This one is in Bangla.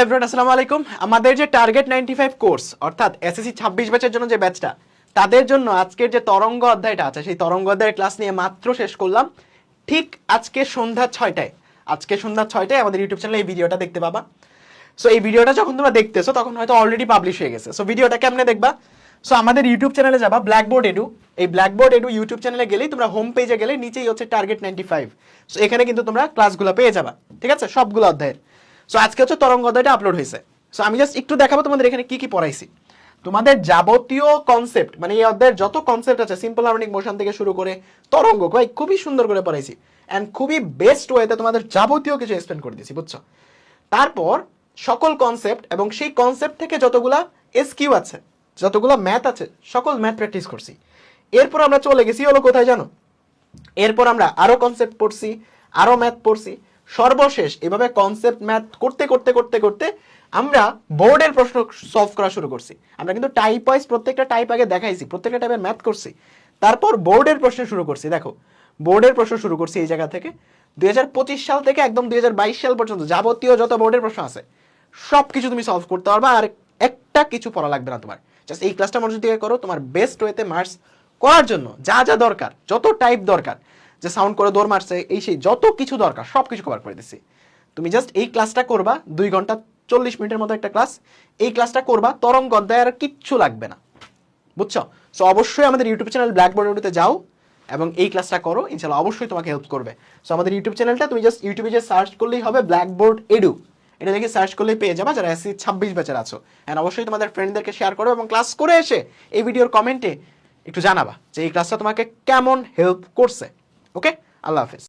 আসসালামু আলাইকুম। আমাদের যে টার্গেট নাইনটি ফাইভ কোর্স অর্থাৎ এসএসসি ছাব্বিশ ব্যাচের জন্য যে ব্যাচটা তাদের জন্য আজকের যে তরঙ্গ অধ্যায়টা আছে, সেই তরঙ্গ অধ্যায়ের ক্লাস নিয়ে মাত্র শেষ করলাম। ঠিক আজকে সন্ধ্যা ছয়টায়, আজকে সন্ধ্যা ছয়টায় আমাদের ইউটিউব চ্যানেলে এই ভিডিওটা দেখতে পাবা। সো এই ভিডিওটা যখন তোমরা দেখতেছো, তখন হয়তো অলরেডি পাবলিশ হয়ে গেছে। সো ভিডিওটা কেমনে দেখবা? সো আমাদের ইউটিউব চ্যানেলে যাবা ব্ল্যাকবোর্ড এডু এই ব্ল্যাকবোর্ড এডু ইউটিউব চ্যানেলে গেলেই তোমরা হোম পেজে গেলে নিচেই হচ্ছে টার্গেট নাইনটি ফাইভ সো এখানে কিন্তু তোমরা ক্লাসগুলো পেয়ে যাবা। ঠিক আছে? সবগুলো অধ্যায়ের। সো আজকে হচ্ছে তরঙ্গ অধ্যায়টা আপলোড হয়েছে। সো আমি জাস্ট একটু দেখাবো তোমাদের এখানে কি কি পড়াইছি। তোমাদের যাবতীয় কনসেপ্ট মানে এই অধ্যায়ের যত কনসেপ্ট আছে সিম্পল হার্মোনিক মোশন থেকে শুরু করে তরঙ্গ, ভাই, খুবই সুন্দর করে পড়াইছি। অ্যান্ড খুবই বেস্ট ওয়েতে তোমাদের যাবতীয় কিছু এক্সপ্লেন করে দিয়েছি, বুঝছ? তারপর, সকল কনসেপ্ট এবং সেই কনসেপ্ট থেকে যতগুলা এসকিউ আছে, যতগুলো ম্যাথ আছে, সকল ম্যাথ প্র্যাকটিস করছি। এরপর আমরা চলে গেছি, হলো কোথায় জানো? এরপর আমরা আরও কনসেপ্ট পড়ছি, আরও ম্যাথ পড়ছি। সর্বশেষ এভাবে কনসেপ্ট ম্যাথ করতে করতে করতে করতে আমরা বোর্ডের প্রশ্ন সলভ করা শুরু করছি। আমরা কিন্তু টাইপ ওয়াইজ প্রত্যেকটা টাইপ আগে দেখাইছি, প্রত্যেকটা টাইপের ম্যাথ করছি। তারপর বোর্ডের প্রশ্ন শুরু করছি, দেখো। বোর্ডের প্রশ্ন শুরু করছি এই জায়গা থেকে। দুই হাজার পঁচিশ সাল থেকে একদম দুই হাজার বাইশ সাল পর্যন্ত যাবতীয় যত বোর্ডের প্রশ্ন আছে সব কিছু তুমি সলভ করতে পারবা আর একটা কিছু পড়া লাগবে না তোমার। জাস্ট এই ক্লাসটা মনোযোগ দিয়ে করো, তোমার বেস্ট ওয়েতে মার্কস করার জন্য যা যা দরকার, যত টাইপ দরকার যে সাউন্ড করে দৌড় মারছে, এই সেই যত কিছু দরকার, সব কিছু কভার করে দিচ্ছি তুমি জাস্ট এই ক্লাসটা করবা, দুই ঘণ্টা চল্লিশ মিনিটের মতো একটা ক্লাস এই ক্লাসটা করবা, তরঙ্গ অধ্যায় আর কিচ্ছু লাগবে না। বুঝছ? সো অবশ্যই আমাদের ইউটিউব চ্যানেল ব্ল্যাকবোর্ডে যাও এবং এই ক্লাসটা করো ইনশাল্লাহ অবশ্যই তোমাকে হেল্প করবে। সো আমাদের ইউটিউব চ্যানেলটা তুমি জাস্ট ইউটিউবে যে সার্চ করলেই হবে ব্ল্যাকবোর্ড এডু এটা দেখে সার্চ করলেই পেয়ে যাবা যারা এসসি ছাব্বিশ ব্যাচের আছো। অ্যান্ড অবশ্যই তোমাদের ফ্রেন্ডদেরকে শেয়ার করো এবং ক্লাস করে এসে এই ভিডিওর কমেন্টে একটু জানাবা যে এই ক্লাসটা তোমাকে কেমন হেল্প করছে। ওকে আল্লাহ হাফেজ